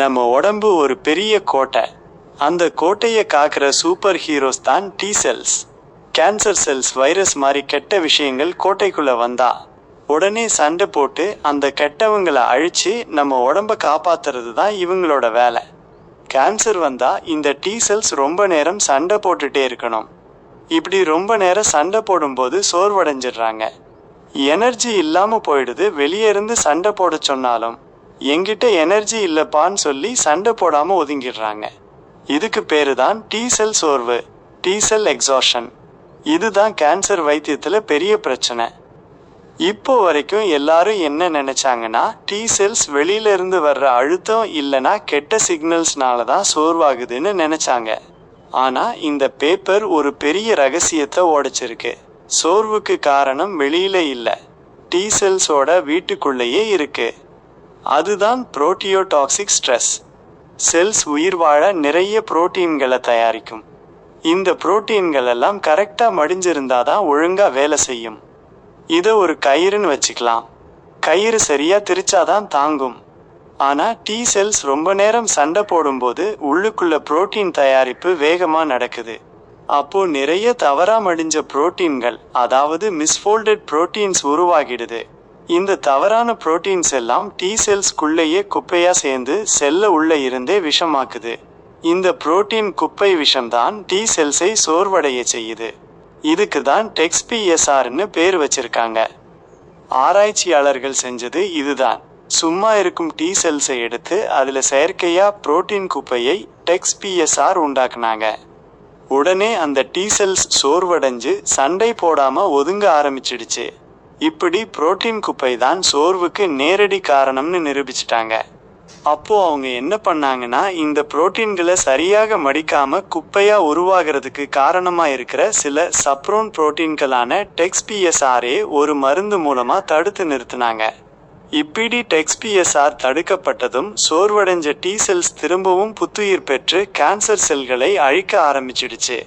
நம்ம உடம்பு ஒரு பெரிய கோட்டை. அந்த கோட்டையை காக்கிற சூப்பர் ஹீரோஸ் தான் T cells cancer cells virus மாதிரி கெட்ட விஷயங்கள் கோட்டைக்குள்ள வந்தா. உடனே சண்டை போட்டு அந்த கெட்டவங்களை அழிச்சு நம்ம உடம்ப காப்பாத்துறது தான் இவங்களோட வேலை. கேன்சர் வந்தா இந்த டி செல்ஸ் ரொம்ப நேரம் சண்டை போட்டுட்டே இருக்கணும். இப்படி ரொம்ப நேரம் சண்டை போடும்போது சோர்வடைஞ்சிடுறாங்க. எனர்ஜி இல்லாமல் போயிடுது வெளியே இருந்து சண்டை போட சொன்னாலும். எங்கிட்ட எனர்ஜி இல்லைப்பான்னு சொல்லி சண்டை போடாமல் ஒதுங்கிடுறாங்க. இதுக்கு பேரு தான் டி செல் சோர்வு டி செல் எக்ஸாஷன் இதுதான் கேன்சர் வைத்தியத்தில் பெரிய பிரச்சனை. இப்போ வரைக்கும் எல்லாரும் என்ன நினைச்சாங்கன்னா டி செல்ஸ் வெளியில இருந்து வர்ற அழுத்தம் இல்லைனா கெட்ட சிக்னல்ஸ்னால தான் சோர்வாகுதுன்னு நினைச்சாங்க. ஆனா இந்த பேப்பர் ஒரு பெரிய ரகசியத்தை உடைச்சிருக்கு. சோர்வுக்கு காரணம் வெளியில இல்லை. டி செல்ஸோட வீட்டுக்குள்ளேயே இருக்குது அதுதான் புரோட்டியோடாக்சிக் ஸ்ட்ரெஸ். செல்ஸ் உயிர் வாழ நிறைய புரோட்டீன்களை தயாரிக்கும். இந்த புரோட்டீன்கள் எல்லாம் கரெக்டாக மடிஞ்சிருந்தா தான் ஒழுங்காக வேலை செய்யும். இதை ஒரு கயிறுன்னு வச்சுக்கலாம். கயிறு சரியாக திரிச்சாதான் தாங்கும். ஆனால் டி செல்ஸ் ரொம்ப நேரம் சண்டை போடும்போது உள்ளுக்குள்ள புரோட்டீன் தயாரிப்பு வேகமாக நடக்குது. அப்போ நிறைய தவறாமடிஞ்ச புரோட்டீன்கள் அதாவது மிஸ்ஃபோல்டட் புரோட்டீன்ஸ் உருவாகிடுது. இந்த தவறான புரோட்டீன்ஸ் எல்லாம் டி செல்ஸ்குள்ளேயே குப்பையாக சேர்ந்து செல்ல உள்ள இருந்தே விஷமாக்குது. இந்த புரோட்டீன் குப்பை விஷம்தான் டி செல்ஸை சோர்வடைய செய்யுது. இதுக்கு தான் டெக்ஸ்பிஎஸ்ஆர்னு பேர் வச்சிருக்காங்க. ஆராய்ச்சியாளர்கள் செஞ்சது இதுதான். சும்மா இருக்கும் டி செல்ஸை எடுத்து அதில் செயற்கையா புரோட்டீன் குப்பையை டெக்ஸ்பிஎஸ்ஆர் உண்டாக்குனாங்க. உடனே அந்த டி செல்ஸ் சோர்வடைஞ்சு சண்டை போடாமல் ஒதுங்க ஆரம்பிச்சிடுச்சு. இப்படி புரோட்டீன் குப்பை தான் சோர்வுக்கு நேரடி காரணம்னு நிரூபிச்சிட்டாங்க. அப்போ அவங்க என்ன பண்ணாங்கன்னா இந்த புரோட்டீன்களை சரியாக மடிக்காம குப்பையா உருவாகிறதுக்கு காரணமா இருக்கிற சில சப்ரோன் புரோட்டீன்களான டெக்ஸ்பிஎஸ்ஆரே ஒரு மருந்து மூலமா தடுத்து நிறுத்தினாங்க. இப்படி டெக்ஸ்பிஎஸ்ஆர் தடுக்கப்பட்டதும் சோர்வடைஞ்ச டி செல்ஸ் திரும்பவும் புத்துயிர் பெற்று கேன்சர் செல்களை அழிக்க ஆரம்பிச்சிடுச்சு.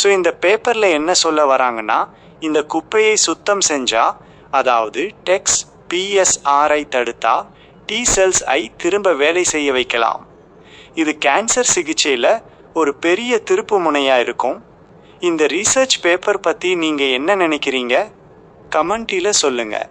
ஸோ இந்த பேப்பரில் என்ன சொல்ல வராங்கன்னா இந்த குப்பையை சுத்தம் செஞ்சால் அதாவது டெக்ஸ் பிஎஸ்ஆரை தடுத்தா டி செல்ஸ் ஐ திரும்ப வேலை செய்ய வைக்கலாம். இது கேன்சர் சிகிச்சையில் ஒரு பெரிய திருப்பு முனையாக இருக்கும். இந்த ரீசர்ச் பேப்பர் பற்றி நீங்கள் என்ன நினைக்கிறீங்க? கமெண்ட்டில் சொல்லுங்கள்